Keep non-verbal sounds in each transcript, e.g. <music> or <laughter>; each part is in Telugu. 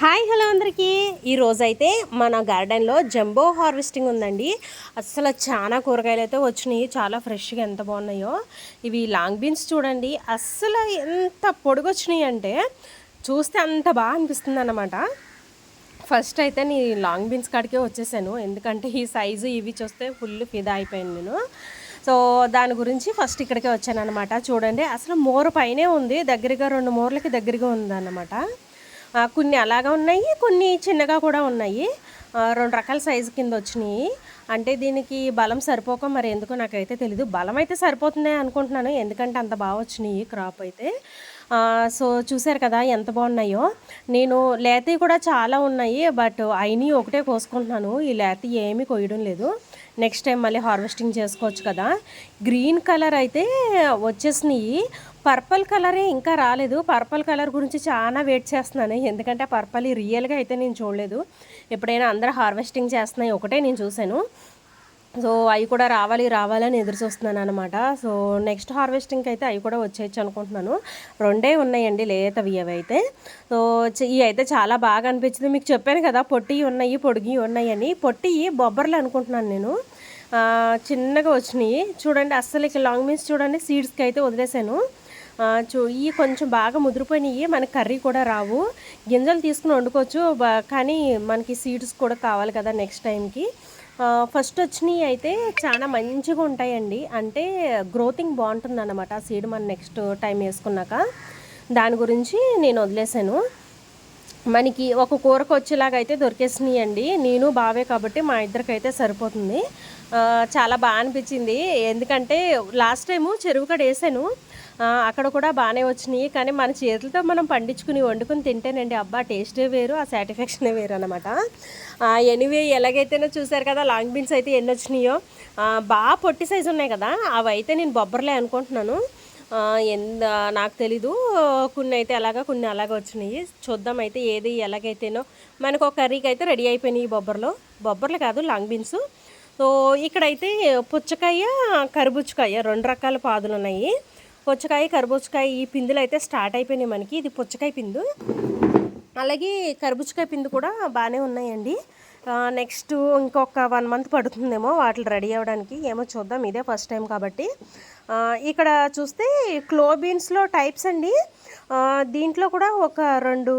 హాయ్ హలో అందరికీ. ఈరోజు అయితే మన గార్డెన్లో జంబో హార్వెస్టింగ్ ఉందండి. అసలు చాలా కూరగాయలు అయితే వచ్చినాయి. చాలా ఫ్రెష్గా ఎంత బాగున్నాయో. ఇవి లాంగ్ బీన్స్ చూడండి. అస్సలు ఎంత పొడుగు వచ్చినాయి అంటే చూస్తే అంత బాగా అనిపిస్తుంది అన్నమాట ఫస్ట్ అయితే నీ లాంగ్ బీన్స్ కాడికే వచ్చేసాను. ఎందుకంటే ఈ సైజు ఇవి చూస్తే ఫుల్ ఫిదా అయిపోయాను నేను. సో దాని గురించి ఫస్ట్ ఇక్కడికే వచ్చాను అనమాట చూడండి అసలు మోరు పైనే ఉంది. దగ్గరగా రెండు మోర్లకి దగ్గరగా ఉందన్నమాట. కొన్ని అలాగా ఉన్నాయి కొన్ని చిన్నగా కూడా ఉన్నాయి. రెండు రకాల సైజు కింద వచ్చినాయి. అంటే దీనికి బలం సరిపోక మరి ఎందుకో నాకైతే తెలీదు. బలం అయితే సరిపోతుంది అనుకుంటున్నాను ఎందుకంటే అంత బాగా వచ్చినాయి క్రాప్ అయితే. సో చూసారు కదా ఎంత బాగున్నాయో. నేను లేతవి కూడా చాలా ఉన్నాయి బట్ అయినవి ఒకటే కోసుకుంటున్నాను. ఈ లేత ఏమీ కొయ్యడం లేదు. నెక్స్ట్ టైం మళ్ళీ హార్వెస్టింగ్ చేసుకోవచ్చు కదా. గ్రీన్ కలర్ అయితే వచ్చేసినాయి. పర్పుల్ కలరే ఇంకా రాలేదు. పర్పుల్ కలర్ గురించి చాలా వెయిట్ చేస్తున్నాను. ఎందుకంటే పర్పుల్ రియల్గా అయితే నేను చూడలేదు. ఎప్పుడైనా అందరూ హార్వెస్టింగ్ చేస్తున్నాయి. ఒకటే నేను చూశాను. సో అవి కూడా రావాలి రావాలని ఎదురు చూస్తున్నాను అనమాట సో నెక్స్ట్ హార్వెస్టింగ్కి అయితే అవి కూడా వచ్చేయచ్చు అనుకుంటున్నాను. రెండే ఉన్నాయండి లేతవి అవి అయితే. సో ఇవి అయితే చాలా బాగా అనిపించింది. మీకు చెప్పాను కదా పొట్టి ఉన్నాయి పొడిగి ఉన్నాయని పొట్టి బొబ్బర్లు అనుకుంటున్నాను నేను. చిన్నగా వచ్చినాయి. చూడండి అస్సలు ఇక లాంగ్ మీన్స్ చూడండి సీడ్స్కి అయితే వదిలేసాను చూ ఇవి కొంచెం బాగా ముదిరిపోయినాయి మనకి కర్రీ కూడా రావు. గింజలు తీసుకుని వండుకోవచ్చు కానీ మనకి సీడ్స్ కూడా కావాలి కదా నెక్స్ట్ టైంకి. ఫస్ట్ వచ్చినవి అయితే చాలా మంచిగా ఉంటాయండి. అంటే గ్రోతింగ్ బాగుంటుంది అనమాట ఆ సీడ్ మనం నెక్స్ట్ టైం వేసుకున్నాక. దాని గురించి నేను వదిలేసాను మనకి ఒక కూరకు వచ్చేలాగా అయితే దొరికేసినాయి అండి నేను బావే కాబట్టి మా ఇద్దరికైతే సరిపోతుంది. చాలా బాగా అనిపించింది. ఎందుకంటే లాస్ట్ టైము చెరువు కడ వేసాను. అక్కడ కూడా బాగానే వచ్చినాయి. కానీ మన చేతులతో మనం పండించుకుని వండుకుని తింటేనండి అబ్బా టేస్టే వేరు ఆ సాటిస్ఫాక్షనే వేరు అనమాట ఎనీవే ఎలాగైతేనో చూసారు కదా లాంగ్ బీన్స్ అయితే ఎన్ని వచ్చినాయో. బాగా పొట్టి సైజు ఉన్నాయి కదా అవి అయితే నేను బొబ్బర్లే అనుకుంటున్నాను. ఎంత నాకు తెలీదు. కొన్ని అయితే అలాగా కొన్ని అలాగ వచ్చినాయి. చూద్దాం అయితే ఏది ఎలాగైతేనో. మనకు ఒక కర్రీకి అయితే రెడీ అయిపోయినాయి బొబ్బర్లు బొబ్బర్లో. బొబ్బర్లు కాదు లాంగ్ బీన్స్. సో ఇక్కడైతే పుచ్చకాయ కరుబుచ్చకాయ రెండు రకాల పాదులు ఉన్నాయి పుచ్చకాయ కర్బూజకాయ ఈ పిందులు అయితే స్టార్ట్ అయిపోయినాయి మనకి. ఇది పుచ్చకాయ పిందు. అలాగే కర్బూజకాయ పిందు కూడా బాగానే ఉన్నాయండి. నెక్స్ట్ ఇంకొక వన్ మంత్ పడుతుందేమో వాటిని రెడీ అవ్వడానికి. ఏమో చూద్దాం ఇదే ఫస్ట్ టైం కాబట్టి. ఇక్కడ చూస్తే క్లో బీన్స్లో టైప్స్ అండి. దీంట్లో కూడా ఒక రెండు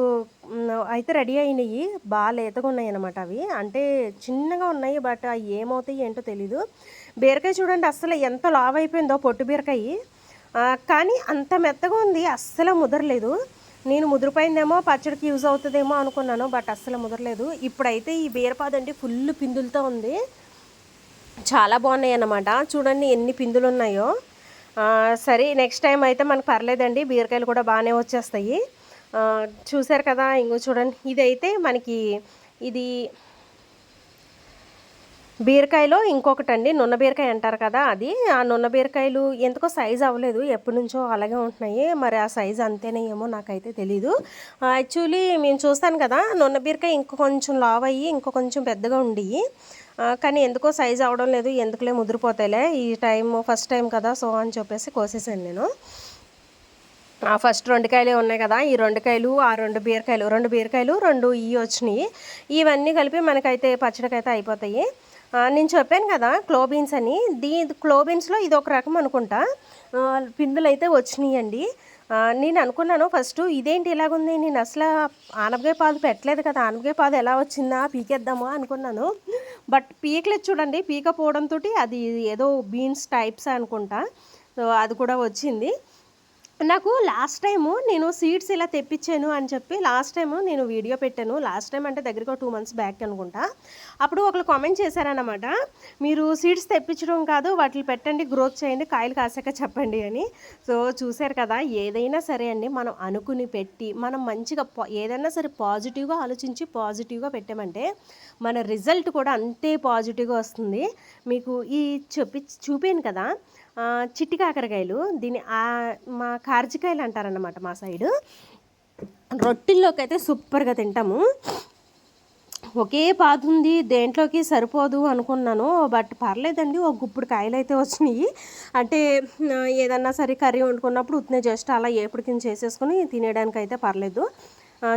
అయితే రెడీ అయినాయి. బాగా లేతగా ఉన్నాయి అన్నమాట అవి. అంటే చిన్నగా ఉన్నాయి బట్ అవి ఏమవుతాయి ఏంటో తెలీదు. బీరకాయ చూడండి అస్సలు ఎంత లావ్ అయిపోయిందో పొట్టు బీరకాయ. కానీ అంత మెత్తగా ఉంది అస్సలు ముదరలేదు. నేను ముదిరిపోయిందేమో పచ్చడికి యూజ్ అవుతుందేమో అనుకున్నాను బట్ అస్సలు ముదరలేదు. ఇప్పుడైతే ఈ బీరపాదండి ఫుల్ పిందులతో ఉంది. చాలా బాగున్నాయి అన్నమాట. చూడండి ఎన్ని పిందులు ఉన్నాయో సరే నెక్స్ట్ టైం అయితే మనకు పర్లేదండి బీరకాయలు కూడా బాగానే వచ్చేస్తాయి. చూసారు చూశారు కదా ఇంకో చూడండి. ఇదైతే మనకి ఇది బీరకాయలో ఇంకొకటి అండి నున్న బీరకాయ అంటారు కదా అది. ఆ నున్న బీరకాయలు ఎందుకో సైజ్ అవ్వలేదు ఎప్పటి నుంచో అలాగే ఉంటున్నాయి. మరి ఆ సైజ్ అంతేనే ఏమో నాకైతే తెలీదు. యాక్చువల్లీ మేము చూస్తాను కదా నున్న బీరకాయ ఇంకో కొంచెం లావ్ అయ్యి ఇంకో కొంచెం పెద్దగా ఉండి కానీ ఎందుకో సైజ్ అవడం లేదు ఎందుకులే ముదిరిపోతాయిలే. ఈ టైం ఫస్ట్ టైం కదా సో అని చెప్పేసి కోసేసాను నేను. ఆ ఫస్ట్ రెండు కాయలే ఉన్నాయి కదా ఈ రెండు కాయలు ఆ రెండు బీరకాయలు రెండు బీరకాయలు రెండు ఇవి వచ్చినాయి. ఇవన్నీ కలిపి మనకైతే పచ్చడికైతే అయిపోతాయి. నేను చెప్పాను కదా క్లోబీన్స్ అని. దీ క్లోబీన్స్లో ఇది ఒక రకం అనుకుంటా. పిందులైతే పిందులు అయితే వచ్చినాయండి నేను అనుకున్నాను ఫస్ట్ ఇదేంటి ఇలాగుంది? నేను అసలు ఆనపకాయ పాదు పెట్టలేదు కదా ఆనపకాయ పాదు ఎలా వచ్చిందా పీకేద్దామా అనుకున్నాను. బట్ పీకలేదు చూడండి పీకపోవడంతో అది ఏదో బీన్స్ టైప్స్ అనుకుంటా. సో అది కూడా వచ్చింది. నాకు లాస్ట్ టైము నేను సీడ్స్ ఇలా తెప్పించాను అని చెప్పి లాస్ట్ టైము నేను వీడియో పెట్టాను. లాస్ట్ టైం అంటే దగ్గరికి టూ మంత్స్ బ్యాక్ అనుకుంటా. అప్పుడు ఒకరు కామెంట్ చేశారనమాట మీరు సీడ్స్ తెప్పించడం కాదు వాటిని పెట్టండి గ్రోత్ చేయండి కాయలు కాసాక చెప్పండి అని. సో చూశారు కదా ఏదైనా సరే అండి మనం అనుకుని పెట్టి మనం మంచిగా పా- ఏదైనా సరే పాజిటివ్గా ఆలోచించి పాజిటివ్గా పెట్టామంటే మన రిజల్ట్ కూడా అంతే పాజిటివ్గా వస్తుంది. మీకు ఈ చూపి చూపాను కదా చిట్టి కాకరకాయలు. దీని మా కార్జికాయలు అంటారన్నమాట మా సైడు. రొట్టెల్లోకి అయితే సూపర్గా తింటాము. ఒకే పాదు ఉంది దేంట్లోకి సరిపోదు అనుకున్నాను బట్ పర్లేదండి ఒక గుప్పుడు కాయలు అయితే వచ్చినాయి. అంటే ఏదన్నా సరే కర్రీ వండుకున్నప్పుడు ఉత్నే జస్ట్ అలా ఏపుడు కింద చేసేసుకుని తినేయడానికి అయితే పర్లేదు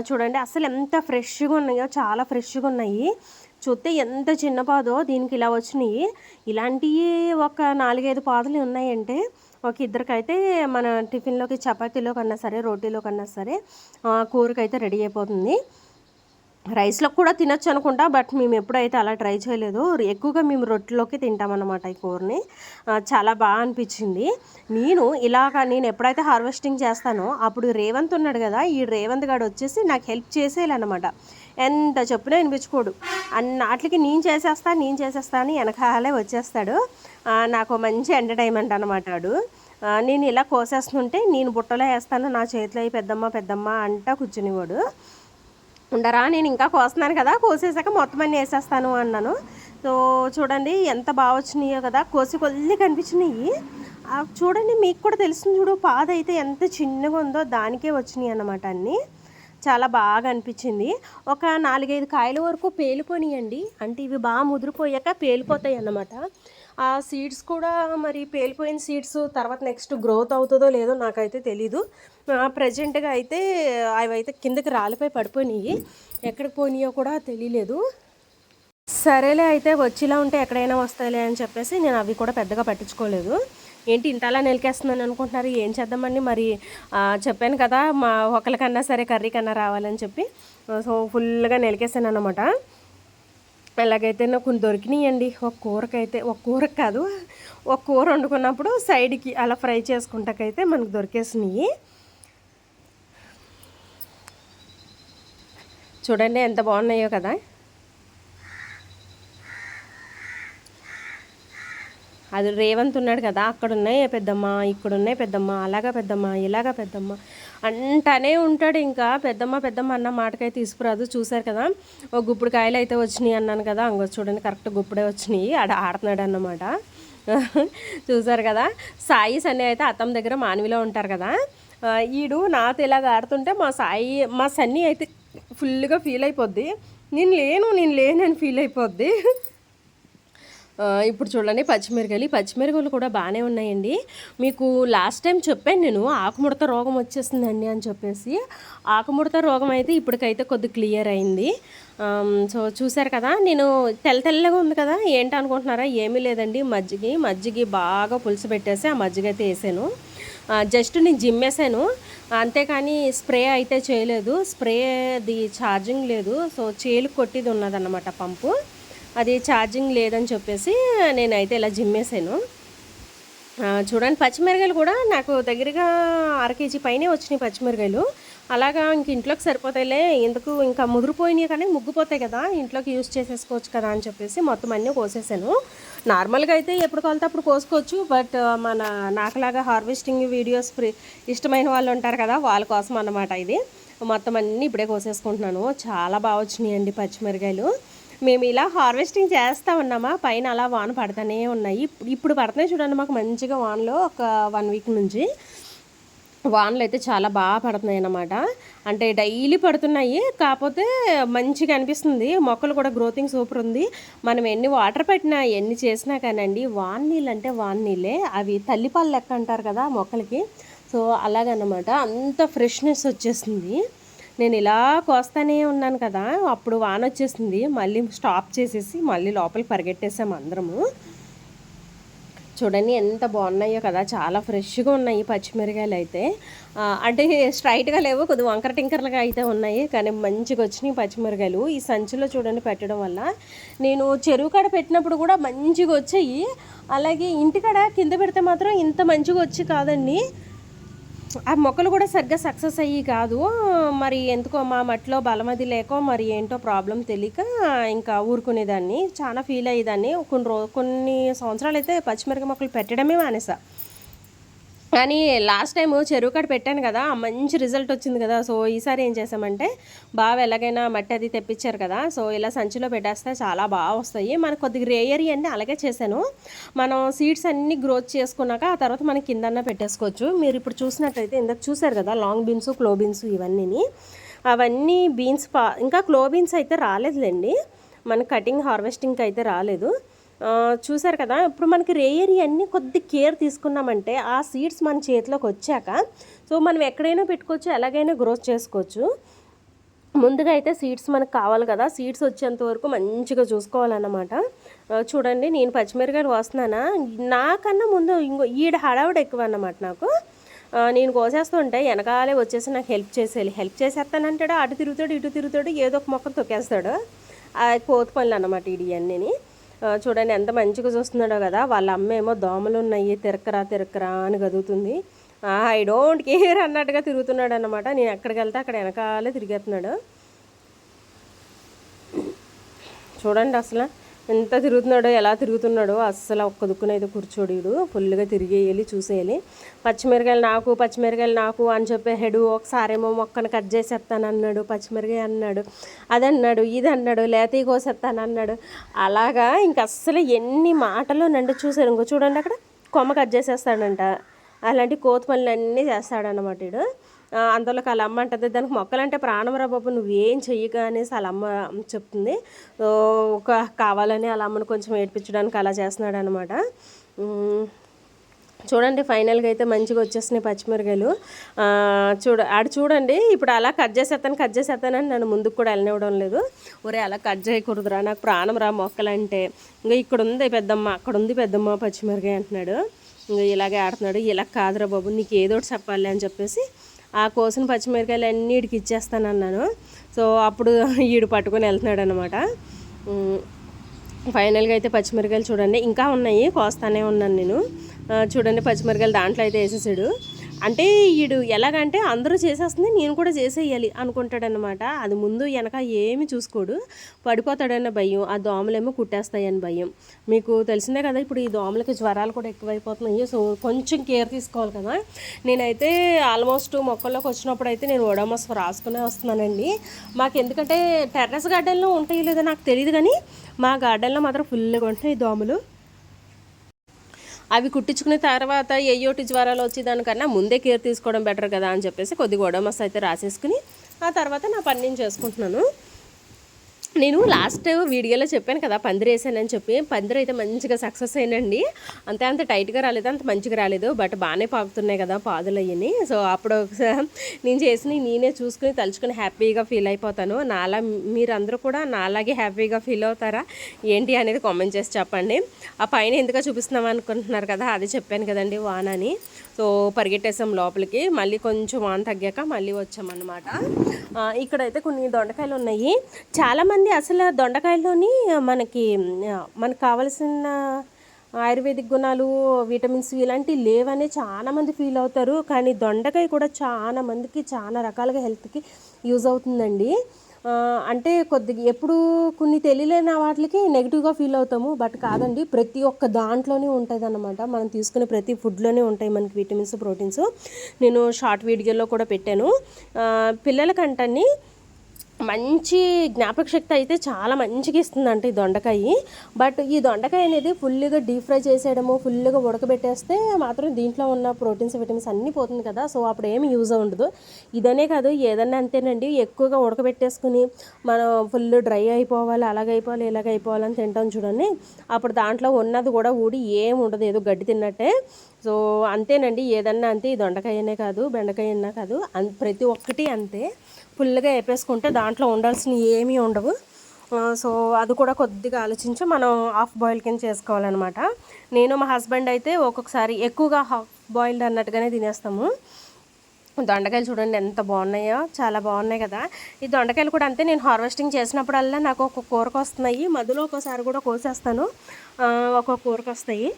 చూడండి అసలు ఎంత ఫ్రెష్గా ఉన్నాయో చాలా ఫ్రెష్గా ఉన్నాయి. చూస్తే ఎంత చిన్న పాదో దీనికి ఇలా వచ్చినాయి. ఇలాంటివి ఒక నాలుగైదు పాదులు ఉన్నాయంటే ఒక ఇద్దరికైతే మన టిఫిన్లోకి చపాతీలో కన్నా సరే రోటీలో కన్నా సరే కూరకైతే రెడీ అయిపోతుంది. రైస్లో కూడా తినొచ్చు అనుకుంటా బట్ మేము ఎప్పుడైతే అలా ట్రై చేయలేదు ఎక్కువగా మేము రొట్టెలోకి తింటామన్నమాట ఈ కూరని. చాలా బాగా అనిపించింది. నేను ఇలాగ నేను ఎప్పుడైతే హార్వెస్టింగ్ చేస్తానో అప్పుడు రేవంత్ ఉన్నాడు కదా ఈ రేవంత్ గాడు వచ్చేసి నాకు హెల్ప్ చేసేయాలన్నమాట. ఎంత చెప్పినా వినిపించుకోడు. అన్నాటికి నేను చేసేస్తా నేను చేసేస్తా అని వెనకాలే వచ్చేస్తాడు. నాకు మంచి ఎంటర్టైన్మెంట్ అనమాట వాడు నేను ఇలా కోసేస్తుంటే నేను బుట్టలో వేస్తాను నా చేతిలో అయి పెద్దమ్మ పెద్దమ్మ అంటా కూర్చునేవాడు. ఉండరా నేను ఇంకా కోస్తున్నాను కదా కోసేసాక మొత్తం అన్ని వేసేస్తాను అన్నాను. సో చూడండి ఎంత బాగా వచ్చినాయో కదా కోసి కొద్ది కనిపించినాయి. చూడండి మీకు కూడా తెలుస్తుంది చూడు పాద అయితే ఎంత చిన్నగా ఉందో దానికే వచ్చినాయి అన్నమాట అన్నీ. చాలా బాగా అనిపించింది. ఒక నాలుగైదు కాయల వరకు పేలిపోనియండి. అంటే ఇవి బాగా ముదిరిపోయాక పేలిపోతాయి అన్నమాట. ఆ సీడ్స్ కూడా మరి పేలిపోయిన సీడ్స్ తర్వాత నెక్స్ట్ గ్రోత్ అవుతుందో లేదో నాకైతే తెలీదు. ప్రజెంట్గా అయితే అవి అయితే కిందకి రాలిపోయి పడిపోయినాయి. ఎక్కడికి పోయినాయో కూడా తెలియలేదు సరేలే అయితే వచ్చేలా ఉంటే ఎక్కడైనా వస్తాయిలే అని చెప్పేసి నేను అవి కూడా పెద్దగా పట్టించుకోలేదు. ఏంటి ఇంతలా నిలికేస్తున్నాను అనుకుంటున్నారు? ఏం చేద్దామండి? మరి చెప్పాను కదా మా ఒకరికన్నా సరే కర్రీ కన్నా రావాలని చెప్పి. సో ఫుల్గా నిలికేసాను అనమాట ఎలాగైతే నాకు కొన్ని దొరికినాయండి ఒక కూరకైతే ఒక కూరకు కాదు ఒక కూర వండుకున్నప్పుడు సైడ్కి అలా ఫ్రై చేసుకుంటాకైతే మనకు దొరికేసినాయి. చూడండి ఎంత బాగున్నాయో కదా. అది రేవంత్ ఉన్నాడు కదా అక్కడ ఉన్నాయి పెద్దమ్మ ఇక్కడ ఉన్నాయి పెద్దమ్మ అలాగా పెద్దమ్మ ఇలాగా పెద్దమ్మ అంటనే ఉంటాడు ఇంకా. పెద్దమ్మ పెద్దమ్మ అన్న మాటకైతే తీసుకురాదు. చూశారు కదా ఓ గుప్పుడు కాయలు అయితే వచ్చినాయి అన్నాను కదా అంగో చూడండి కరెక్ట్ గుప్పుడే వచ్చినాయి. ఆడ ఆడుతున్నాడు అన్నమాట. చూసారు కదా సాయి సన్నీ అయితే అత్తమ్మ దగ్గర మానవిలో ఉంటారు కదా. ఈడు నాతో ఇలాగ ఆడుతుంటే మా సాయి మా సన్నీ అయితే ఫుల్గా ఫీల్ అయిపోద్ది. నేను లేను నేను లేనని ఫీల్ అయిపోద్ది. ఇప్పుడు చూడండి పచ్చిమిరకాయలు. పచ్చిమిరకాయలు కూడా బాగానే ఉన్నాయండి. మీకు లాస్ట్ టైం చెప్పాను నేను ఆకుముడత రోగం వచ్చేసిందండి అని చెప్పేసి. ఆకుముడత రోగం అయితే ఇప్పటికైతే కొద్ది క్లియర్ అయింది. సో చూసారు కదా నేను తెల్ల తెల్లగా ఉంది కదా ఏంటి అనుకుంటున్నారా? ఏమీ లేదండి మజ్జిగి. మజ్జిగి బాగా పులుసు పెట్టేసి ఆ మజ్జిగ అయితే వేసాను. జస్ట్ నేను జిమ్ వేసాను. అంతేకాని స్ప్రే అయితే చేయలేదు. స్ప్రేది ఛార్జింగ్ లేదు. సో చేలు కొట్టిది ఉన్నదన్నమాట పంపు అది ఛార్జింగ్ లేదని చెప్పేసి నేనైతే ఇలా జిమ్ వేసాను చూడండి పచ్చిమిరకాయలు కూడా నాకు దగ్గరగా అర కేజీ పైనే వచ్చినాయి పచ్చిమిరకాయలు అలాగా ఇంక ఇంట్లోకి సరిపోతాయిలే ఎందుకు ఇంకా ముదిరిపోయినాయి కానీ ముగ్గిపోతాయి కదా ఇంట్లోకి యూస్ చేసేసుకోవచ్చు కదా అని చెప్పేసి మొత్తం అన్నీ కోసేసాను. నార్మల్గా అయితే ఎప్పుడు కొలితే అప్పుడు కోసుకోవచ్చు బట్ మన నాకులాగా హార్వెస్టింగ్ వీడియోస్ ప్రి ఇష్టమైన వాళ్ళు ఉంటారు కదా వాళ్ళ కోసం అన్నమాట ఇది. మొత్తం అన్నీ ఇప్పుడే కోసేసుకుంటున్నాను. చాలా బాగా వచ్చినాయండి పచ్చిమిరకాయలు మేము ఇలా హార్వెస్టింగ్ చేస్తూ ఉన్నామా? పైన అలా వాన పడుతూనే ఉన్నాయి. ఇప్పుడు పడుతున్నాయి చూడండి మాకు మంచిగా వానలో ఒక వన్ వీక్ నుంచి. వానలు అయితే చాలా బాగా పడుతున్నాయి అన్నమాట. అంటే డైలీ పడుతున్నాయి. కాకపోతే మంచిగా అనిపిస్తుంది. మొక్కలు కూడా గ్రోతింగ్ సూపర్ ఉంది. మనం ఎన్ని వాటర్ పెట్టినా ఎన్ని చేసినా కానండి వాన నీళ్ళు అంటే వాన నీళ్ళే. అవి తల్లిపాలు లెక్క అంటారు కదా మొక్కలకి. సో అలాగన్నమాట అంత ఫ్రెష్నెస్ వచ్చేసింది. నేను ఇలా కోస్తానే ఉన్నాను కదా అప్పుడు వాన వచ్చేసింది. మళ్ళీ స్టాప్ చేసేసి మళ్ళీ లోపలికి పరిగెట్టేసాము అందరము. చూడండి ఎంత బాగున్నాయో కదా చాలా ఫ్రెష్గా ఉన్నాయి పచ్చిమిరకాయలు అయితే. అంటే స్ట్రైట్గా లేవు కొద్దిగా వంకర టింకర్లుగా అయితే ఉన్నాయి కానీ మంచిగా వచ్చినాయి పచ్చిమిరకాయలు. ఈ సంచిలో చూడండి పెట్టడం వల్ల. నేను చెరువు కాడ పెట్టినప్పుడు కూడా మంచిగా వచ్చాయి. అలాగే ఇంటికాడ కింద పెడితే మాత్రం ఇంత మంచిగా వచ్చి కాదండి. ఆ మొక్కలు కూడా సరిగ్గా సక్సెస్ అయ్యి కాదు. మరి ఎందుకో మా మట్టిలో బలం అది లేకో మరి ఏంటో ప్రాబ్లం తెలియక ఇంకా ఊరుకునేదాన్ని. చాలా ఫీల్ అయ్యేదాన్ని. కొన్ని రో కొన్ని సంవత్సరాలు అయితే పచ్చిమిరక మొక్కలు పెట్టడమే మానేసా. కానీ లాస్ట్ టైము చెరువు కాడ పెట్టాను కదా మంచి రిజల్ట్ వచ్చింది కదా. సో ఈసారి ఏం చేసామంటే బాగా ఎలాగైనా మట్టి అది తెప్పించారు కదా. సో ఇలా సంచిలో పెట్టేస్తే చాలా బాగా వస్తాయి. మనకు కొద్దిగా రేయరీ అంటే అలాగే చేశాను. మనం సీడ్స్ అన్నీ గ్రోత్ చేసుకున్నాక ఆ తర్వాత మనం కిందన్న పెట్టేసుకోవచ్చు. మీరు ఇప్పుడు చూసినట్టయితే ఇందాక చూసారు కదా లాంగ్ బీన్స్ క్లో బీన్స్ ఇవన్నీని. అవన్నీ బీన్స్ పా ఇంకా క్లో బీన్స్ అయితే రాలేదులేండి. మన కటింగ్ హార్వెస్టింగ్కి అయితే రాలేదు. చూసారు కదా ఇప్పుడు మనకి రేయరీ అన్నీ కొద్ది కేర్ తీసుకున్నామంటే ఆ సీడ్స్ మన చేతిలోకి వచ్చాక సో మనం ఎక్కడైనా పెట్టుకోవచ్చు ఎలాగైనా గ్రోత్ చేసుకోవచ్చు. ముందుగా అయితే సీడ్స్ మనకు కావాలి కదా సీడ్స్ వచ్చేంత వరకు మంచిగా చూసుకోవాలన్నమాట. చూడండి నేను పచ్చిమిరకాయలు వస్తున్నానా నాకన్నా ముందు ఇంకో ఈడ హడావుడు ఎక్కువ అన్నమాట నాకు నేను కోసేస్తుంటే వెనకాలే వచ్చేసి నాకు హెల్ప్ చేసేయాలి. హెల్ప్ చేసేస్తానంటాడు అటు తిరుగుతాడు ఇటు తిరుగుతాడు ఏదో ఒక మొక్క తొక్కేస్తాడు. ఆ కోతి పనులు అన్నమాట ఇడియన్నీని చూడండి ఎంత మంచిగా చూస్తున్నాడో కదా వాళ్ళ అమ్మ ఏమో దోమలు ఉన్నాయి తిరక్కరా తిరక్కరా అని గదుగుతుంది. ఐ డోంట్ కేర్ అన్నట్టుగా తిరుగుతున్నాడు అనమాట నేను ఎక్కడికి వెళ్తే అక్కడ వెనకాలే తిరిగేస్తున్నాడు. చూడండి అసలు. ఎంత తిరుగుతున్నాడో ఎలా తిరుగుతున్నాడో అస్సలు ఒక్క దుక్కునైతే కూర్చోడీడు. ఫుల్గా తిరిగేయాలి చూసేయాలి. పచ్చిమిరకాయలు నాకు పచ్చిమిరకాయలు నాకు అని చెప్పే హెడు ఒకసారేమో మొక్కను కట్ చేసేస్తాను అన్నాడు పచ్చిమిరకాయ అన్నాడు అది అన్నాడు ఇది అన్నాడు లేత కోసేస్తాను అన్నాడు. అలాగా ఇంక అస్సలు ఎన్ని మాటలు నండి చూసారు ఇంకో చూడండి అక్కడ కొమ్మ కట్ చేసేస్తాడంట. అలాంటి కోతి పనులు అన్నీ చేస్తాడనమాట వీడు అందులోకి అలా వాళ్ళ అమ్మ అంటది దానికి మొక్కలంటే ప్రాణం రా బాబు నువ్వేం చెయ్యక అనేసి వాళ్ళ అమ్మ చెప్తుంది. ఒక కావాలని వాళ్ళ అమ్మను కొంచెం ఏడ్పించడానికి అలా చేస్తున్నాడు అనమాట చూడండి ఫైనల్గా అయితే మంచిగా వచ్చేసినాయి పచ్చిమిరకాయలు. చూడ ఆడు చూడండి ఇప్పుడు అలా కట్ చేసేస్తాను కట్ చేసేస్తానని నన్ను ముందుకు కూడా వెళ్ళనివ్వడం లేదు. ఒరే అలా కట్ చేయకూడదురా నాకు ప్రాణం రా మొక్కలంటే. ఇంకా ఇక్కడ ఉంది పెద్దమ్మ అక్కడ ఉంది పెద్దమ్మ పచ్చిమిరకాయ అంటున్నాడు. ఇంకా ఇలాగే ఆడుతున్నాడు. ఇలా కాదురా బాబు నీకు ఏదో ఒకటి చెప్పాలి అని చెప్పేసి ఆ కోసిన పచ్చిమిరకాయలు అన్నీ వీడికి ఇచ్చేస్తాను అన్నాను సో అప్పుడు <laughs> ఈడు పట్టుకొని వెళ్తున్నాడు అనమాట ఫైనల్గా అయితే పచ్చిమిరకాయలు చూడండి ఇంకా ఉన్నాయి కోస్తానే ఉన్నాను నేను. చూడండి పచ్చిమిరకాయలు దాంట్లో అయితే వేసేసాడు. అంటే వీడు ఎలాగంటే అందరూ చేసేస్తుంది నేను కూడా చేసేయాలి అనుకుంటాడనమాట అది ముందు వెనక ఏమి చూసుకోడు. పడిపోతాడన్న భయం ఆ దోమలేమో కుట్టేస్తాయని భయం. మీకు తెలిసిందే కదా ఇప్పుడు ఈ దోమలకి జ్వరాలు కూడా ఎక్కువైపోతున్నాయి. సో కొంచెం కేర్ తీసుకోవాలి కదా. నేనైతే ఆల్మోస్ట్ మొక్కల్లోకి వచ్చినప్పుడు అయితే నేను ఓడోమస్ రాసుకునే వస్తున్నానండి. మాకు ఎందుకంటే టెర్రస్ గార్డెన్లో ఉంటాయి లేదో నాకు తెలియదు కానీ మా గార్డెన్లో మాత్రం ఫుల్గా ఉంటాయి దోమలు. అవి కుట్టించుకున్న తర్వాత ఏయోటి జ్వరాలు వచ్చి దానికన్నా ముందే కేర్ తీసుకోవడం బెటర్ కదా అని చెప్పేసి కొద్దిగా ఒడమస్ అయితే రాసేసుకుని ఆ తర్వాత నా పని నేను చేసుకుంటున్నాను. నేను లాస్ట్ వీడియోలో చెప్పాను కదా పందిరి వేసానని చెప్పి. పందిరి అయితే మంచిగా సక్సెస్ అయినండి అంతే అంత టైట్గా రాలేదు అంత మంచిగా రాలేదు. బట్ బాగానే పాకుతున్నాయి కదా పాదులు అయ్యని. సో అప్పుడు ఒకసారి నేను చేసిన నేనే చూసుకుని తలుచుకుని హ్యాపీగా ఫీల్ అయిపోతాను. నాలా మీరందరూ కూడా నాలాగే హ్యాపీగా ఫీల్ అవుతారా? ఏంటి అనేది కామెంట్ చేసి చెప్పండి. ఆ పైన ఎందుకు చూపిస్తున్నాం అనుకుంటున్నారు కదా అది చెప్పాను కదండి వాన అని సో పరిగెట్టేసాం లోపలికి. మళ్ళీ కొంచెం వాన తగ్గాక మళ్ళీ వచ్చామన్నమాట. ఇక్కడైతే కొన్ని దొండకాయలు ఉన్నాయి. చాలామంది అసలు దొండకాయల్లోని మనకి మనకు కావలసిన ఆయుర్వేదిక్ గుణాలు విటమిన్స్ ఇలాంటివి లేవనే చాలా మంది ఫీల్ అవుతారు. కానీ దొండకాయ కూడా చాలా మందికి చాలా రకాలుగా హెల్త్కి యూజ్ అవుతుందండి. అంటే కొద్దిగా ఎప్పుడు కొన్ని తెలియలేని వాటికి నెగిటివ్గా ఫీల్ అవుతాము. బట్ కాదండి ప్రతి ఒక్క దాంట్లోనే ఉంటుంది అనమాట మనం తీసుకునే ప్రతి ఫుడ్లోనే ఉంటాయి మనకి విటమిన్స్ ప్రోటీన్స్. నేను షార్ట్ వీడియోలో కూడా పెట్టాను. పిల్లలకంటని మంచి జ్ఞాపక శక్తి అయితే చాలా మంచిగా ఇస్తుందంట ఈ దొండకాయ. బట్ ఈ దొండకాయ అనేది ఫుల్గా డీప్ ఫ్రై చేసేయడము ఫుల్గా ఉడకబెట్టేస్తే మాత్రం దీంట్లో ఉన్న ప్రోటీన్స్ విటమిన్స్ అన్నీ పోతుంది కదా. సో అప్పుడు ఏమి యూజ్ ఉండదు. ఇదనే కాదు ఏదన్నా అంతేనండి. ఎక్కువగా ఉడకబెట్టేసుకుని మనం ఫుల్ డ్రై అయిపోవాలి అలాగ అయిపోవాలి ఇలాగ తింటాం చూడండి. అప్పుడు దాంట్లో ఉన్నది కూడా ఊడి ఏం ఉండదు. ఏదో గడ్డి తిన్నట్టే. సో అంతేనండి. ఏదన్నా అంతే. ఈ దొండకాయనే కాదు బెండకాయ అన్నా కాదు. అంత ప్రతి ఒక్కటి అంతే. ఫుల్గా వేపేసుకుంటే దాంట్లో ఉండాల్సినవి ఏమీ ఉండవు. సో అది కూడా కొద్దిగా ఆలోచించి మనం హాఫ్ బాయిల్ కింద చేసుకోవాలన్నమాట. నేను మా హస్బెండ్ అయితే ఒక్కొక్కసారి ఎక్కువగా హాఫ్ బాయిల్డ్ అన్నట్టుగానే తినేస్తాము. దొండకాయలు చూడండి ఎంత బాగున్నాయో చాలా బాగున్నాయి కదా. ఈ దొండకాయలు కూడా అంతే నేను హార్వెస్టింగ్ చేసినప్పుడల్లా నాకు ఒక కూరకు వస్తున్నాయి. మధ్యలో ఒకసారి కూడా కోసేస్తాను. ఒక కూరకు వస్తాయి.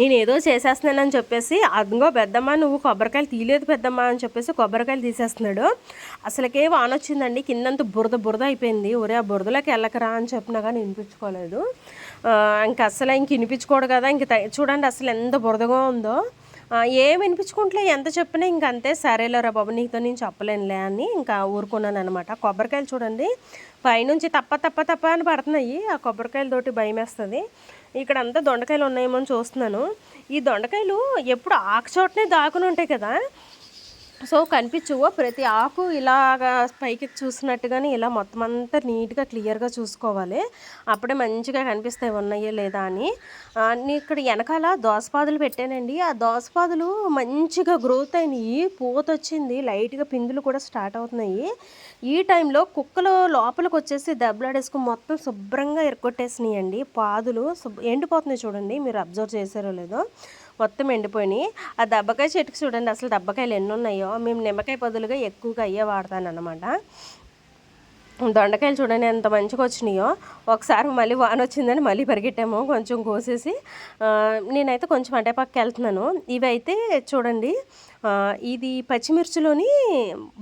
నేను ఏదో చేసేస్తున్నానని చెప్పేసి అదిగో పెద్దమ్మ నువ్వు కొబ్బరికాయలు తీయలేదు పెద్దమ్మ అని చెప్పేసి కొబ్బరికాయలు తీసేస్తున్నాడు. అసలుకే వాన వచ్చిందండి కిందంత బురద బురద అయిపోయింది. ఒరే ఆ బురదలోకి వెళ్ళకరా అని చెప్పినా కానీ వినిపించుకోలేదు. ఇంక అసలు ఇంక వినిపించుకోడు కదా. ఇంక చూడండి అసలు ఎంత బురదగా ఉందో. ఏం వినిపించుకుంటలే. ఎంత చెప్పినా ఇంక అంతే. సరేలేరా బాబు నీతో నేను చెప్పలేనులే అని ఇంకా ఊరుకున్నాను అనమాట కొబ్బరికాయలు చూడండి. పైనుంచి తప్ప తప్ప తప్ప అని పడుతున్నాయి. ఆ కొబ్బరికాయలతోటి భయం వేస్తుంది ఇక్కడ అంతా దొండకాయలు ఉన్నాయేమో అని చూస్తున్నాను. ఈ దొండకాయలు ఎప్పుడు ఆకు చోటనే దాకుని ఉంటాయి కదా. సో కనిపించవు. ప్రతి ఆకు ఇలాగా పైకి చూసినట్టుగానే ఇలా మొత్తం అంతా నీట్గా క్లియర్గా చూసుకోవాలి. అప్పుడే మంచిగా కనిపిస్తాయి ఉన్నాయో లేదా అని. ఇక్కడ వెనకాల దోసపాదులు పెట్టానండి. ఆ దోసపాదులు మంచిగా గ్రోత్ అయినాయి. పూత వచ్చింది. లైట్గా పిందులు కూడా స్టార్ట్ అవుతున్నాయి. ఈ టైంలో కుక్కలు లోపలికి వచ్చేసి దెబ్బలాడేసుకుని మొత్తం శుభ్రంగా ఎరగొట్టేసినాయండి పాదులు ఎండిపోతున్నాయి చూడండి. మీరు అబ్జర్వ్ చేశారో లేదో. మొత్తం ఎండిపోయినాయి. ఆ దెబ్బకాయ చెట్టుకు చూడండి అసలు దెబ్బకాయలు ఎన్ని ఉన్నాయో మేము నిమ్మకాయ బదులుగా ఎక్కువగా అయ్యే వాడతాను అనమాట దొండకాయలు చూడండి ఎంత మంచిగా వచ్చినాయో. ఒకసారి మళ్ళీ వాన వచ్చిందని మళ్ళీ పరిగెట్టాము కొంచెం కోసేసి. నేనైతే కొంచెం అంటే పక్కకి వెళ్తున్నాను. ఇవి అయితే చూడండి ఇది పచ్చిమిర్చిలోని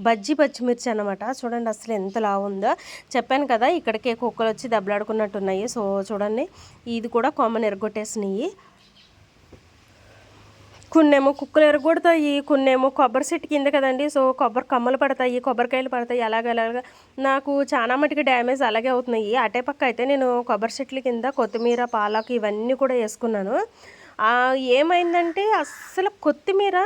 బజ్జి పచ్చిమిర్చి అనమాట చూడండి అసలు ఎంత లావుందో చెప్పాను కదా ఇక్కడికే కుక్కలు వచ్చి దెబ్బలాడుకున్నట్టున్నాయి. సో చూడండి ఇది కూడా కొమ్మ ఎరగొట్టేసినాయి కొన్నేమో కుక్కలు ఎరగొడతాయి కొన్నేమో కొబ్బరి చెట్టు కింద కదండి. సో కొబ్బరి కమ్మలు పడతాయి కొబ్బరికాయలు పడతాయి అలాగ నాకు చాలా మటుకు డ్యామేజ్ అలాగే అవుతున్నాయి. అటే పక్క అయితే నేను కొబ్బరి చెట్ల కింద కొత్తిమీర పాలకు ఇవన్నీ కూడా వేసుకున్నాను. ఏమైందంటే అస్సలు కొత్తిమీర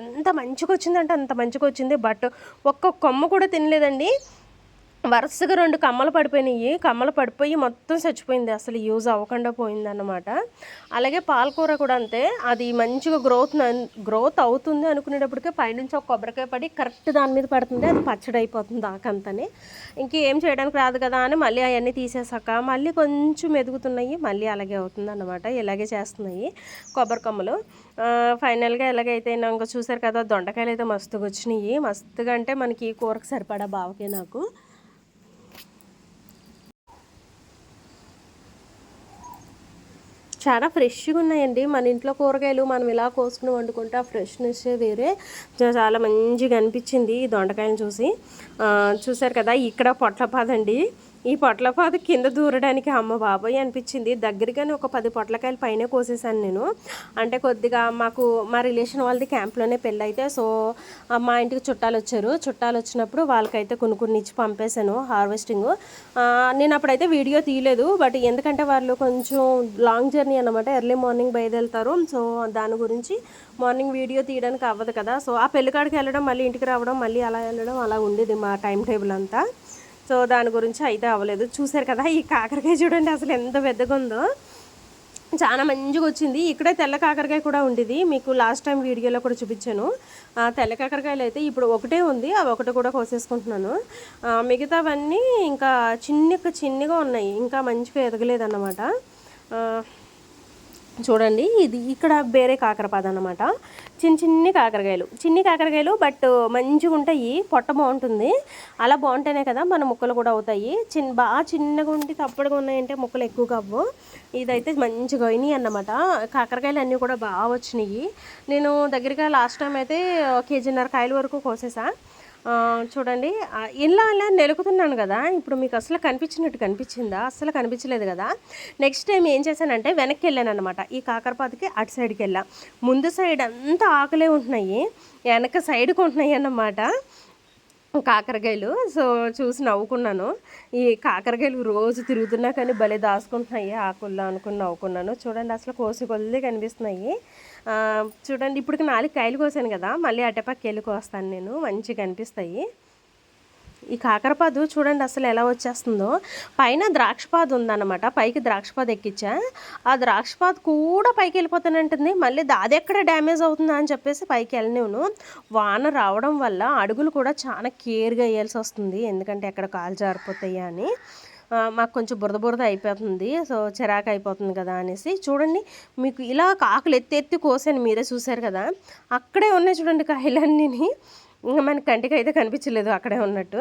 ఎంత మంచిగా వచ్చిందంటే అంత మంచిగా వచ్చింది. బట్ ఒక్క కొమ్మ కూడా తినలేదండి. వరుసగా రెండు కమ్మలు పడిపోయినాయి. కమ్మలు పడిపోయి మొత్తం చచ్చిపోయింది. అసలు యూజ్ అవ్వకుండా పోయింది అన్నమాట అలాగే పాలకూర కూడా అంతే. అది మంచిగా గ్రోత్ గ్రోత్ అవుతుంది అనుకునేటప్పటికే పైనుంచి ఒక కొబ్బరికాయ పడి కరెక్ట్ దాని మీద పడుతుంది అది పచ్చడి అయిపోతుంది ఆకంతని ఇంకేం చేయడానికి రాదు కదా అని మళ్ళీ అవన్నీ తీసేసాక మళ్ళీ కొంచెం ఎదుగుతున్నాయి మళ్ళీ అలాగే అవుతుంది అనమాట ఇలాగే చేస్తున్నాయి కొబ్బరి కొమ్మలు. ఫైనల్గా ఎలాగైతే ఇంకా చూసారు కదా దొండకాయలు అయితే మస్తుగా వచ్చినాయి. మస్తుగా అంటే మనకి కూరకు సరిపడా బావకే నాకు. చాలా ఫ్రెష్గా ఉన్నాయండి. మన ఇంట్లో కూరగాయలు మనం ఇలా కోసుకుని వండుకుంటే ఆ ఫ్రెష్నెస్ వేరే. చాలా మంచిగా అనిపించింది ఈ దొండకాయలు చూసి. చూసారు కదా ఇక్కడ పొట్లపాదండి. ఈ పొట్లపాత కింద దూరడానికి అమ్మ బాబాయ్ అనిపించింది. దగ్గరగానే ఒక పది పొట్లకాయలు పైన కోసేసాను నేను. అంటే కొద్దిగా మాకు మా రిలేషన్ వాళ్ళది క్యాంప్లోనే పెళ్ళి అయితే సో మా ఇంటికి చుట్టాలు వచ్చారు. చుట్టాలు వచ్చినప్పుడు వాళ్ళకైతే కొన్ని కొన్ని ఇచ్చి పంపేశాను హార్వెస్టింగ్. నేను అప్పుడైతే వీడియో తీయలేదు బట్ ఎందుకంటే వాళ్ళు కొంచెం లాంగ్ జర్నీ అనమాట ఎర్లీ మార్నింగ్ బయలుదేరుతారు. సో దాని గురించి మార్నింగ్ వీడియో తీయడానికి అవ్వదు కదా. సో ఆ పెళ్ళికాడికి వెళ్ళడం మళ్ళీ ఇంటికి రావడం మళ్ళీ అలా వెళ్ళడం అలా ఉండేది మా టైం టేబుల్ అంతా. సో దాని గురించి అయితే అవ్వలేదు. చూసారు కదా ఈ కాకరకాయ చూడండి అసలు ఎంత పెద్దగా ఉందో. చాలా మంచిగా వచ్చింది. ఇక్కడే తెల్ల కాకరకాయ కూడా ఉండేది. మీకు లాస్ట్ టైం వీడియోలో కూడా చూపించాను. తెల్ల కాకరకాయలు అయితే ఇప్పుడు ఒకటే ఉంది. అవి ఒకటి కూడా కోసేసుకుంటున్నాను. మిగతావన్నీ ఇంకా చిన్న చిన్నగా ఉన్నాయి. ఇంకా మంచిగా ఎదగలేదన్నమాట. చూడండి ఇది ఇక్కడ వేరే కాకరపాద అనమాట చిన్న చిన్ని కాకరకాయలు. చిన్ని కాకరకాయలు బట్ మంచిగా ఉంటాయి. పొట్ట బాగుంటుంది. అలా బాగుంటేనే కదా మన ముక్కలు కూడా అవుతాయి. చిన్న బాగా చిన్నగా ఉండి తప్పడుగా ఉన్నాయంటే ముక్కలు ఎక్కువగా అవ్వు ఇదైతే మంచిగా అయినాయి అన్నమాట. కాకరకాయలు అన్నీ కూడా బాగా వచ్చినాయి. నేను దగ్గరగా లాస్ట్ టైం అయితే కేజీన్నర కాయల వరకు కోసేసా. చూడండి. ఇలా అలా నెలుకుతున్నాను కదా ఇప్పుడు మీకు అసలు కనిపించినట్టు కనిపించిందా? అసలు కనిపించలేదు కదా. నెక్స్ట్ టైం ఏం చేశానంటే వెనక్కి వెళ్ళాను అనమాట ఈ కాకరపాతకి అటు సైడ్కి వెళ్ళా. ముందు సైడ్ అంతా ఆకులే ఉంటున్నాయి. వెనక సైడ్కి ఉంటున్నాయి అన్నమాట. కాకరకాయలు. సో చూసి నవ్వుకున్నాను. ఈ కాకరకాయలు రోజు తిరుగుతున్నా కానీ భలే దాచుకుంటున్నాయి ఆకుల్లో అనుకుని నవ్వుకున్నాను. చూడండి అసలు కోసి కొద్ది కనిపిస్తున్నాయి. చూడండి ఇప్పుడు నాలుగు కాయలు కోసాను కదా మళ్ళీ అటపక్క వెళ్ళి కోస్తాను నేను మంచిగా కనిపిస్తాయి ఈ కాకరపాదు చూడండి అసలు ఎలా వచ్చేస్తుందో. పైన ద్రాక్షపాదు ఉందన్నమాట పైకి ద్రాక్షపాదు ఎక్కించా ఆ ద్రాక్షపాదు కూడా పైకి వెళ్ళిపోతానంటుంది మళ్ళీ అది ఎక్కడ డ్యామేజ్ అవుతుందా అని చెప్పేసి పైకి వెళ్ళనివ్వను. వాన రావడం వల్ల అడుగులు కూడా చాలా కేర్గా వేయాల్సి వస్తుంది ఎందుకంటే ఎక్కడ కాలు జారిపోతాయా అని. మాకు కొంచెం బురద బురద అయిపోతుంది. సో చిరాకు అయిపోతుంది కదా అనేసి చూడండి మీకు ఇలా కాకులు ఎత్తి ఎత్తి కోసాను మీరే చూశారు కదా. అక్కడే ఉన్నాయి చూడండి కాయలన్నీ మన కంటికి అయితే కనిపించలేదు అక్కడే ఉన్నట్టు.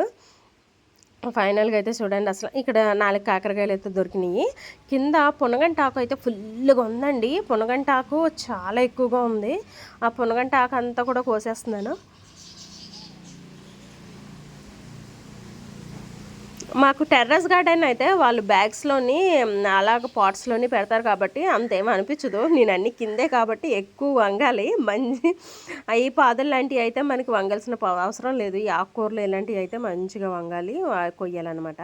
ఫైనల్గా అయితే చూడండి అసలు ఇక్కడ నాలుగు కాకరకాయలు అయితే దొరికినాయి. కింద పునగంటాకు అయితే ఫుల్గా ఉందండి. పునగంటాకు చాలా ఎక్కువగా ఉంది. ఆ పునగంటాకు అంతా కూడా కోసేస్తున్నాను. మాకు టెర్రస్ గార్డెన్ అయితే వాళ్ళు బ్యాగ్స్లోని అలాగ పాట్స్లోని పెడతారు కాబట్టి అంతేం అనిపించదు. నేను అన్ని కిందే కాబట్టి ఎక్కువ వంగాలి. మంచి ఈ పాదలు లాంటివి అయితే మనకి వంగాల్సిన అవసరం లేదు. ఈ ఆకుకూరలు ఇలాంటివి అయితే మంచిగా వంగాలి. ఆ, కొయ్యాలన్నమాట.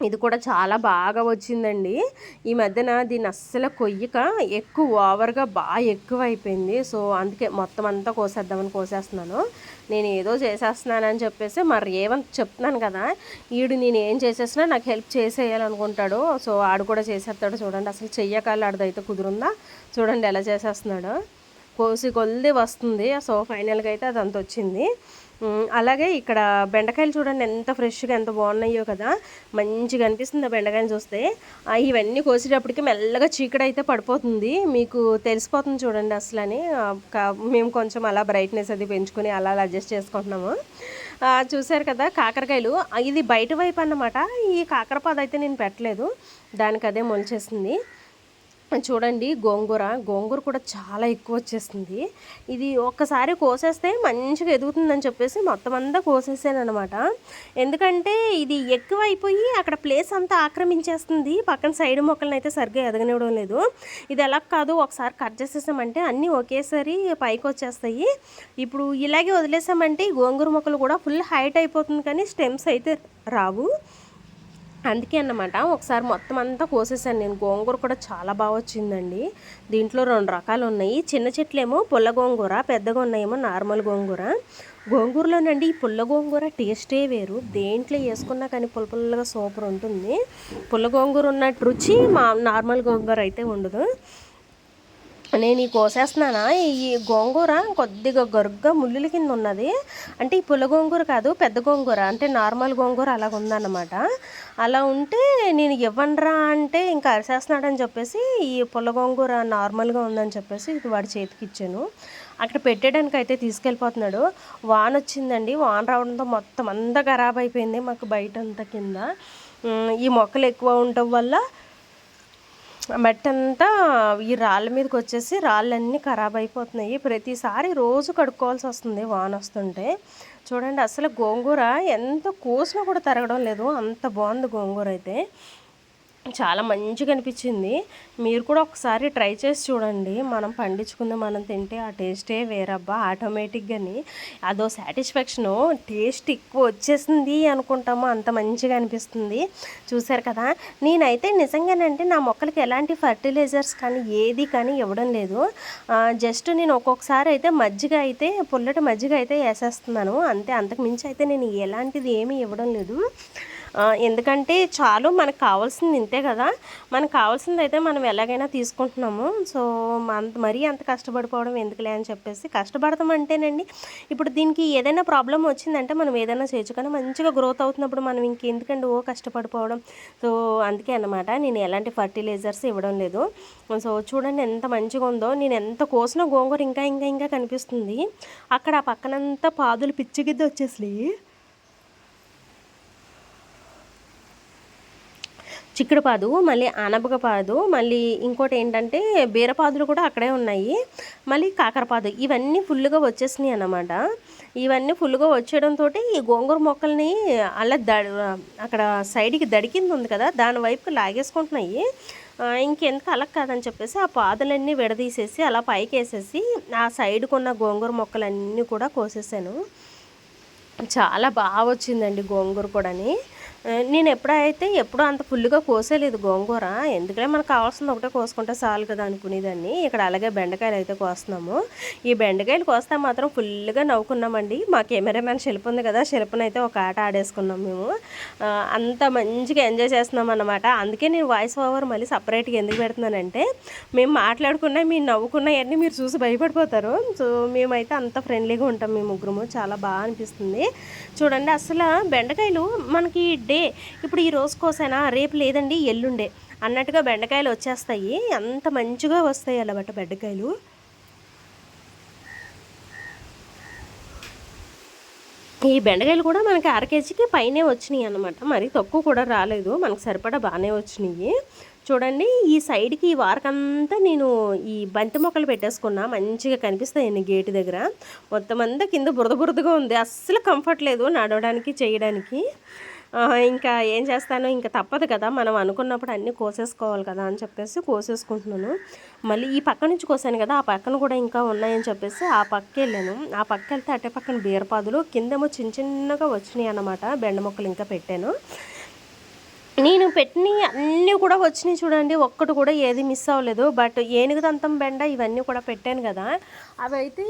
ఇది కూడా చాలా బాగా వచ్చిందండి. ఈ మధ్యన దీన్ని అస్సలు కొయ్యక ఎక్కువ ఓవర్గా బాగా ఎక్కువ అయిపోయింది సో అందుకే మొత్తం అంతా కోసేద్దామని కోసేస్తున్నాను. నేను ఏదో చేసేస్తున్నానని చెప్పేసి మరి ఏమని చెప్తున్నాను కదా ఈడు నేను ఏం చేసేసినా నాకు హెల్ప్ చేసేయాలనుకుంటాడు. సో ఆడు కూడా చేసేస్తాడు చూడండి. అసలు చెయ్యకాలు ఆడదైతే కుదురుందా? చూడండి ఎలా చేసేస్తున్నాడు. కోసి కొలిది వస్తుంది. సో ఫైనల్గా అయితే అది అంత వచ్చింది అలాగే ఇక్కడ బెండకాయలు చూడండి ఎంత ఫ్రెష్గా ఎంత బాగున్నాయో కదా. మంచిగా అనిపిస్తుంది ఆ బెండకాయలు చూస్తే. ఇవన్నీ కోసేటప్పటికి మెల్లగా చీకటి అయితే పడిపోతుంది. మీకు తెలిసిపోతుంది చూడండి అసలు అని మేము కొంచెం అలా బ్రైట్నెస్ అది పెంచుకొని అలా అడ్జస్ట్ చేసుకుంటున్నాము. చూశారు కదా కాకరకాయలు. ఇది బయట వైపు అన్నమాట. ఈ కాకరపాద అయితే నేను పెట్టలేదు. దానికి అదే మొలిచేసింది. చూడండి గోంగూర. గోంగూర కూడా చాలా ఎక్కువ వచ్చేస్తుంది. ఇది ఒక్కసారి కోసేస్తే మంచిగా ఎదుగుతుందని చెప్పేసి మొత్తం అంతా కోసేసాను అనమాట ఎందుకంటే ఇది ఎక్కువ అయిపోయి అక్కడ ప్లేస్ అంతా ఆక్రమించేస్తుంది. పక్కన సైడ్ మొక్కలను అయితే సరిగ్గా ఎదగనివ్వడం లేదు. ఇది ఎలా కాదు ఒకసారి కట్ చేసేసామంటే అన్నీ ఒకేసారి పైకి వచ్చేస్తాయి. ఇప్పుడు ఇలాగే వదిలేసామంటే గోంగూర మొక్కలు కూడా ఫుల్ హైట్ అయిపోతుంది కానీ స్టెమ్స్ అయితే రావు. అందుకే అన్నమాట ఒకసారి మొత్తం అంతా కోసేసాను నేను. గోంగూర కూడా చాలా బాగా వచ్చిందండి. దీంట్లో రెండు రకాలు ఉన్నాయి. చిన్న చెట్లేమో పుల్ల గోంగూర పెద్దగా ఉన్నాయేమో నార్మల్ గోంగూర. గోంగూరలోనండి ఈ పుల్ల గోంగూర టేస్టే వేరు. దేంట్లో వేసుకున్నా కానీ పుల్ల పుల్లగా సూపర్ ఉంటుంది. పుల్ల గోంగూర ఉన్నట్టు రుచి మా నార్మల్ గోంగూర అయితే ఉండదు. నేను ఈ కోసేస్తున్నానా? ఈ గోంగూర కొద్దిగా గరుగ్గా ముళ్ళుల కింద ఉన్నది. అంటే ఈ పుల్ల గోంగూర కాదు పెద్ద గోంగూర. అంటే నార్మల్ గోంగూర అలాగ ఉందన్నమాట. అలా ఉంటే నేను ఇవ్వండిరా అంటే ఇంకా అరిసేస్తున్నాడని చెప్పేసి ఈ పుల్ల గోంగూర నార్మల్గా ఉందని చెప్పేసి ఇది వాడి చేతికి ఇచ్చాను. అక్కడ పెట్టడానికి అయితే తీసుకెళ్ళిపోతున్నాడు. వాన్ వచ్చిందండి. వాన్ రావడంతో మొత్తం అంతా ఖరాబ్ అయిపోయింది మాకు బయట అంతా కింద ఈ మొక్కలు ఎక్కువ ఉండటం వల్ల మెట్టంతా అంతా ఈ రాళ్ళ మీదకి వచ్చేసి రాళ్ళన్నీ ఖరాబ్ అయిపోతున్నాయి. ప్రతిసారి రోజు కడుక్కోవాల్సి వస్తుంది వాన వస్తుంటే. చూడండి అసలు గోంగూర ఎంత కోసినా కూడా తరగడం లేదు. అంత బాగుంది గోంగూర అయితే. చాలా మంచిగా అనిపించింది. మీరు కూడా ఒకసారి ట్రై చేసి చూడండి. మనం పండించుకుంది మనం తింటే ఆ టేస్టే వేరబ్బా ఆటోమేటిక్గాని అదో సాటిస్ఫాక్షను టేస్ట్ ఎక్కువ వచ్చేసింది అనుకుంటాము అంత మంచిగా అనిపిస్తుంది. చూసారు కదా? నేనైతే నిజంగానంటే నా మొక్కలకి ఎలాంటి ఫర్టిలైజర్స్ కానీ ఏది కానీ ఇవ్వడం లేదు. జస్ట్ నేను ఒక్కొక్కసారి అయితే మజ్జిగ అయితే పుల్లటి మజ్జిగ అయితే వేసేస్తున్నాను. అంతే అంతకు మించి అయితే నేను ఎలాంటిది ఏమీ ఇవ్వడం లేదు. ఎందుకంటే చాలు మనకు కావాల్సింది ఇంతే కదా. మనకు కావాల్సింది అయితే మనం ఎలాగైనా తీసుకుంటున్నాము. సో అంత మరీ అంత కష్టపడిపోవడం ఎందుకులే అని చెప్పేసి కష్టపడతాం అంటేనండి. ఇప్పుడు దీనికి ఏదైనా ప్రాబ్లం వచ్చిందంటే మనం ఏదైనా చేయొచ్చు కానీ మంచిగా గ్రోత్ అవుతున్నప్పుడు మనం ఇంకెందుకండి ఓ కష్టపడిపోవడం. సో అందుకే అనమాట నేను ఎలాంటి ఫర్టిలైజర్స్ ఇవ్వడం లేదు. సో చూడండి ఎంత మంచిగా ఉందో. నేను ఎంత కోసిన గోంగూర ఇంకా ఇంకా ఇంకా కనిపిస్తుంది. అక్కడ ఆ పక్కనంతా పాదులు పిచ్చిగిద్ద వచ్చేసి చిక్కుడుపాదు మళ్ళీ ఆనపకపాదు మళ్ళీ ఇంకోటి ఏంటంటే బీరపాదులు కూడా అక్కడే ఉన్నాయి. మళ్ళీ కాకరపాదు ఇవన్నీ ఫుల్గా వచ్చేసినాయి అన్నమాట. ఇవన్నీ ఫుల్గా వచ్చేయడంతో ఈ గోంగూర మొక్కల్ని అలా ద అక్కడ సైడ్కి దడికింది ఉంది కదా దాని వైపుకి లాగేసుకుంటున్నాయి. ఇంకెందుకు అలా కాదని చెప్పేసి ఆ పాదులన్నీ విడదీసేసి అలా పైకి వేసేసి ఆ సైడ్కి ఉన్న గోంగూర మొక్కలన్నీ కూడా కోసేసాను. చాలా బాగా వచ్చిందండి గోంగూర కూడాని. నేను ఎప్పుడైతే ఎప్పుడూ అంత ఫుల్గా కోసేలేదు గోంగూర ఎందుకంటే మనకు కావాల్సింది ఒకటే కోసుకుంటే చాలు కదా అనుకునేదాన్ని. ఇక్కడ అలాగే బెండకాయలు అయితే కోస్తున్నాము. ఈ బెండకాయలు కోస్తే మాత్రం ఫుల్గా నవ్వుకున్నామండి. మా కెమెరామ్యాన్ శిల్ప ఉంది కదా శిల్పని అయితే ఒక ఆట ఆడేసుకున్నాం మేము. అంత మంచిగా ఎంజాయ్ చేస్తున్నాం అన్నమాట. అందుకే నేను వాయిస్ ఓవర్ మళ్ళీ సపరేట్గా ఎందుకు పెడుతున్నానంటే మేము మాట్లాడుకున్నా మీరు నవ్వుకున్నాయన్నీ మీరు చూసి భయపడిపోతారు. సో మేమైతే అంత ఫ్రెండ్లీగా ఉంటాం మేము ముగ్గురము. చాలా బాగా అనిపిస్తుంది. చూడండి అసలు బెండకాయలు మనకి అంటే ఇప్పుడు ఈ రోజు కోసైనా రేపు లేదండి ఎల్లుండే. అన్నట్టుగా బెండకాయలు వచ్చేస్తాయి. అంత మంచిగా వస్తాయి అన్నమాట బెండకాయలు. ఈ బెండకాయలు కూడా మనకి అర కేజీకి పైనే వచ్చినాయి అనమాట మరి తక్కువ కూడా రాలేదు. మనకు సరిపడా బాగానే వచ్చినాయి. చూడండి ఈ సైడ్కి ఈ వారకంతా నేను ఈ బంతి మొక్కలు పెట్టేసుకున్నా. మంచిగా కనిపిస్తాయండి గేటు దగ్గర. మొత్తం అంతా కింద బురద బురదగా ఉంది. అస్సలు కంఫర్ట్ లేదు నడవడానికి చేయడానికి. ఇంకా ఏం చేస్తాను ఇంకా తప్పదు కదా. మనం అనుకున్నప్పుడు అన్నీ కోసేసుకోవాలి కదా అని చెప్పేసి కోసేసుకుంటున్నాను. మళ్ళీ ఈ పక్క నుంచి కోసాను కదా ఆ పక్కన కూడా ఇంకా ఉన్నాయని చెప్పేసి ఆ పక్క వెళ్ళాను. ఆ పక్క వెళ్తే అటే పక్కన బీరపాదులు కిందేమో చిన్న చిన్నగా వచ్చినాయి అన్నమాట బెండ మొక్కలు ఇంకా పెట్టాను. నేను పెట్టిన అన్నీ కూడా వచ్చినాయి చూడండి. ఒక్కటి కూడా ఏది మిస్ అవ్వలేదు. బట్ ఏనుగు దంతం బెండ ఇవన్నీ కూడా పెట్టాను కదా. అవి అయితే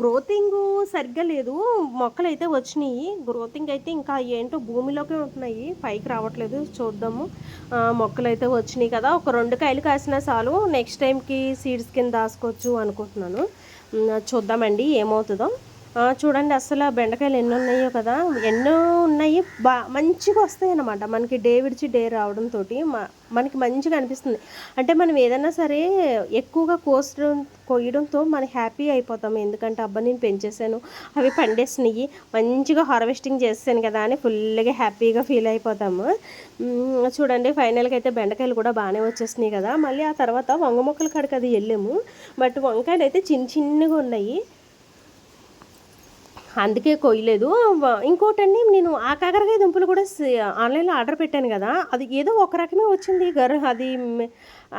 గ్రోతింగ్ సరిగ్గా లేదు. మొక్కలు అయితే వచ్చినాయి. గ్రోతింగ్ అయితే ఇంకా ఏంటో భూమిలోకి ఉంటున్నాయి. పైకి రావట్లేదు. చూద్దాము. మొక్కలు అయితే వచ్చినాయి కదా. ఒక రెండు కాయలు కాసినా చాలు. నెక్స్ట్ టైంకి సీడ్స్ కింద దాసుకోవచ్చు అనుకుంటున్నాను. చూద్దామండి. ఏమవుతుందో. చూడండి అసలు ఆ బెండకాయలు ఎన్ని ఉన్నాయో కదా. ఎన్నో ఉన్నాయి. బా మంచిగా వస్తాయి అన్నమాట. మనకి డే విడిచి డే రావడంతో మనకి మంచిగా అనిపిస్తుంది. అంటే మనం ఏదైనా సరే ఎక్కువగా కోసడం కొయ్యడంతో మనం హ్యాపీ అయిపోతాం. ఎందుకంటే అబ్బా నేను పెంచేసాను అవి పండేసినాయి. మంచిగా హార్వెస్టింగ్ చేసాను కదా అని ఫుల్గా హ్యాపీగా ఫీల్ అయిపోతాము. చూడండి ఫైనల్గా అయితే బెండకాయలు కూడా బాగానే వచ్చేసినాయి కదా. మళ్ళీ ఆ తర్వాత వంగ మొక్కల కాడికి అది వెళ్ళాము. బట్ వంకాయలు అయితే చిన్న చిన్నగా ఉన్నాయి. అందుకే కొయ్యలేదు. ఇంకోటండి నేను ఆ కాకరకాయ దుంపలు కూడా ఆన్లైన్లో ఆర్డర్ పెట్టాను కదా అది ఏదో ఒక రకమే వచ్చింది. గర్ అది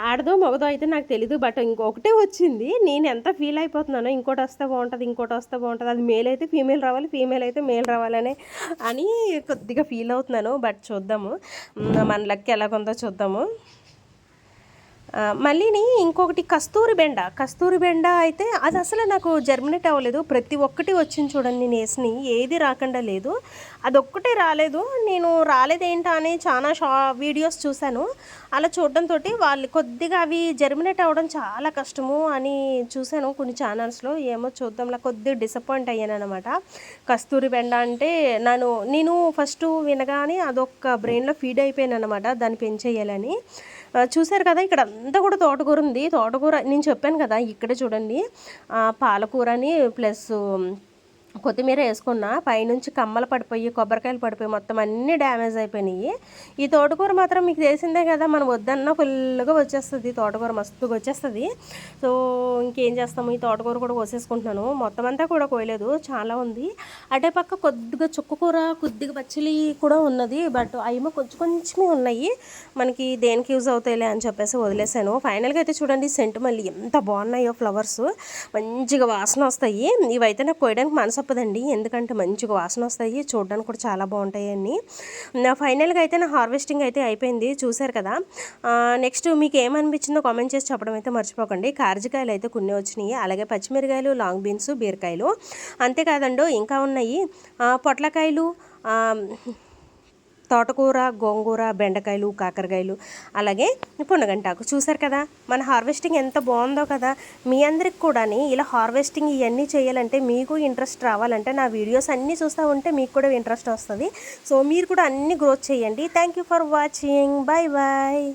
ఆడదో మగదో అయితే నాకు తెలీదు బట్ ఇంకొకటే వచ్చింది. నేను ఎంత ఫీల్ అయిపోతున్నానో ఇంకోటి వస్తే బాగుంటుంది ఇంకోటి వస్తే బాగుంటుంది అది మేల్ అయితే ఫీమేల్ రావాలి ఫీమేల్ అయితే మేల్ రావాలని అని కొద్దిగా ఫీల్ అవుతున్నాను. బట్ చూద్దాము. మన లక్ ఎలాగుందో చూద్దాము. మళ్ళీని ఇంకొకటి కస్తూరి బెండ. కస్తూరి బెండ అయితే అది అసలు నాకు జర్మినేట్ అవ్వలేదు. ప్రతి ఒక్కటి వచ్చింది చూడండి నేను వేసిన ఏది రాకుండా లేదు. అదొక్కటే రాలేదు. నేను రాలేదేంటా అని చాలా షా వీడియోస్ చూశాను. అలా చూడడంతో వాళ్ళు కొద్దిగా అవి జర్మినేట్ అవ్వడం చాలా కష్టము అని చూశాను కొన్ని ఛానల్స్లో ఏమో చూద్దాంలా. కొద్దిగా డిసప్పాయింట్ అయ్యాను అనమాట కస్తూరి బెండ అంటే నన్ను నేను ఫస్ట్ వినగానే అదొక బ్రెయిన్లో ఫీడ్ అయిపోయాను అనమాట దాన్ని పెంచేయాలని. చూశారు కదా ఇక్కడ అంతా కూడా తోటకూర ఉంది. తోటకూర నేను చెప్పాను కదా ఇక్కడే చూడండి. పాలకూర అని ప్లస్ కొత్తిమీర వేసుకున్న పైనుంచి కమ్మలు పడిపోయి కొబ్బరికాయలు పడిపోయి మొత్తం అన్నీ డ్యామేజ్ అయిపోయినాయి. ఈ తోటకూర మాత్రం మీకు తెలిసిందే కదా మనం వద్దన్నా ఫుల్గా వచ్చేస్తుంది. తోటకూర మస్తుగా వచ్చేస్తుంది. సో ఇంకేం చేస్తాము? ఈ తోటకూర కూడా కోసేసుకుంటున్నాను. మొత్తం అంతా కూడా కోయలేదు. చాలా ఉంది. అటే పక్క కొద్దిగా చుక్కకూర కొద్దిగా పచ్చిలి కూడా ఉన్నది. బట్ అవేమో కొంచెం కొంచెమే ఉన్నాయి. మనకి దేనికి యూజ్ అవుతాయిలే అని చెప్పేసి వదిలేసాను ఫైనల్గా అయితే చూడండి సెంట్ మళ్ళీ ఎంత బాగున్నాయో ఫ్లవర్స్ మంచిగా వాసన వస్తాయి. ఇవైతే నాకు కోయడానికి మనసు తప్పదండి ఎందుకంటే మంచిగా వాసన వస్తాయి చూడడానికి కూడా చాలా బాగుంటాయి అన్ని. నా ఫైనల్గా అయితే నా హార్వెస్టింగ్ అయితే అయిపోయింది. చూశారు కదా? నెక్స్ట్ మీకు ఏమనిపించిందో కామెంట్ చేసి చెప్పడం అయితే మర్చిపోకండి. కార్జికాయలు అయితే కొన్ని వచ్చినాయి. అలాగే పచ్చిమిరకాయలు లాంగ్ బీన్స్ బీరకాయలు. అంతేకాదండో ఇంకా ఉన్నాయి. పొట్లకాయలు తోటకూర గోంగూర బెండకాయలు కాకరకాయలు అలాగే పునగంటాకు. చూసారు కదా మన హార్వెస్టింగ్ ఎంత బాగుందో కదా. మీ అందరికి కూడా ఇలా హార్వెస్టింగ్ ఇవన్నీ చేయాలంటే మీకు ఇంట్రెస్ట్ రావాలంటే నా వీడియోస్ అన్నీ చూస్తూ ఉంటే మీకు కూడా ఇంట్రెస్ట్ వస్తుంది. సో మీరు కూడా అన్నీ గ్రోత్ చేయండి. Thank you for watching. Bye bye.